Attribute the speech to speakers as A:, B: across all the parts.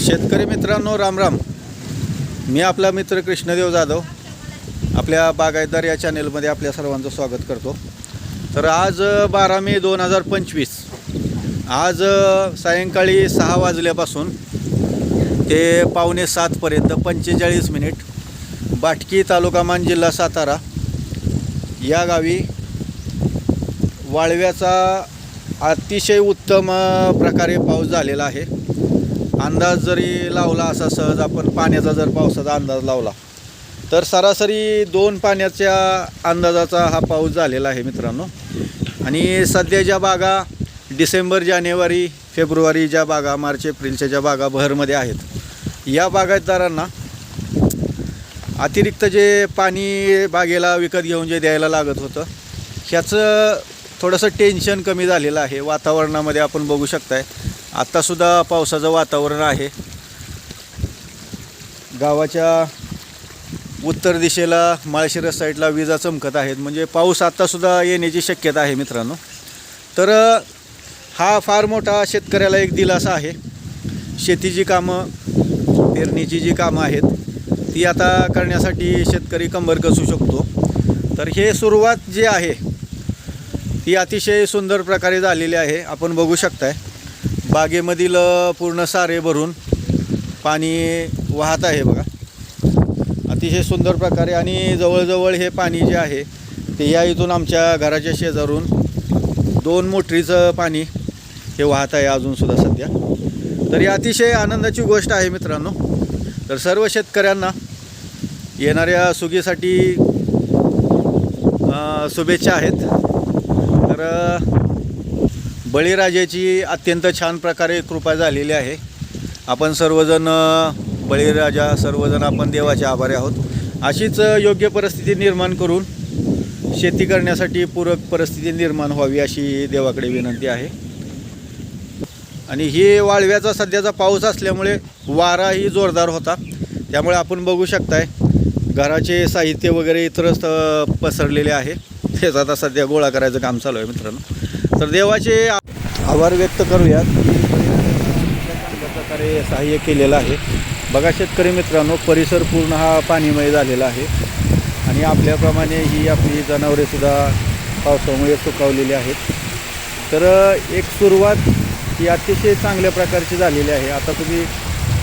A: शेतकरी मित्रांनो रामराम मी आपला मित्र कृष्णदेव जाधव आपल्या बागायतदार या चॅनेलमध्ये आपल्या सर्वांचं स्वागत करतो. तर आज बारा मे दोन हजार पंचवीस. आज सायंकाळी सहा वाजल्यापासून ते पावणे सातपर्यंत पंचेचाळीस मिनिट बाटकी तालुका मान जिल्हा सातारा या गावी वाळव्याचा अतिशय उत्तम प्रकारे पाऊस झालेला आहे. अंदाज जरी लावला असा सहज आपण पाण्याचा जर पावसाचा अंदाज लावला तर सरासरी दोन पाण्याच्या अंदाजाचा हा पाऊस झालेला आहे मित्रांनो. आणि सध्या ज्या बागा डिसेंबर जानेवारी फेब्रुवारी ज्या बागा मार्च एप्रिलच्या ज्या बागा बहरमध्ये आहेत या बागायतदारांना अतिरिक्त जे पाणी बागेला विकत घेऊन जे द्यायला लागत होतं ह्याचं थोडंसं टेन्शन कमी झालेलं आहे. वातावरणामध्ये आपण बघू शकताय. आत्तासुद्धा पावसाचं वातावरण आहे. गावाच्या उत्तर दिशेला माळशिरस साईडला विजा चमकत आहेत. म्हणजे पाऊस आत्तासुद्धा येण्याची शक्यता आहे मित्रांनो. तर हा फार मोठा शेतकऱ्याला एक दिलासा आहे. शेतीची कामं पेरणीची जी कामं आहेत ती आता करण्यासाठी शेतकरी कंबर कसू शकतो. तर हे सुरुवात जी आहे ती अतिशय सुंदर प्रकारे झालेली आहे. आपण बघू शकताय. बागेमधील पूर्ण सारे भरून पाणी वाहत आहे बघा. अतिशय सुंदर प्रकारे आणि जवळजवळ हे पाणी जे आहे ते या इथून आमच्या घराच्या शेजारून दोन मोटरीचं पाणी हे वाहत आहे अजूनसुद्धा सध्या. तर ही अतिशय आनंदाची गोष्ट आहे मित्रांनो. तर सर्व शेतकऱ्यांना येणाऱ्या सुगीसाठी शुभेच्छा आहेत. बळीराजाची अत्यंत छान प्रकारे कृपा झालेली आहे. आपण सर्वजण बळीराजा सर्वजण आपण देवाचे आभारी आहोत. अशीच योग्य परिस्थिती निर्माण करून शेती करण्यासाठी पूरक परिस्थिती निर्माण व्हावी अशी देवाकडे विनंती आहे. आणि ही वाळव्याचा सध्याचा पाऊस असल्यामुळे वाराही जोरदार होता. त्यामुळे आपण बघू शकताय घराचे साहित्य वगैरे इतरच पसरलेले आहे. तेच आता सध्या गोळा करायचं काम चालू आहे मित्रांनो. तर देवाचे आभार व्यक्त करूयात. प्रकारे सहाय्य केलेलं आहे. बघा शेतकरी मित्रांनो परिसर पूर्ण हा पाणीमय झालेला आहे. आणि आपल्याप्रमाणे ही आपली जनावरेसुद्धा पावसामुळे सुकावलेली आहेत. तर एक सुरुवात ही अतिशय चांगल्या प्रकारची झालेली आहे. आता तुम्ही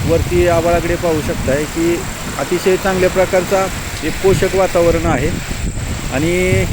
A: वरती आबाळाकडे पाहू शकताय की अतिशय चांगल्या प्रकारचा एक पोषक वातावरण आहे. आणि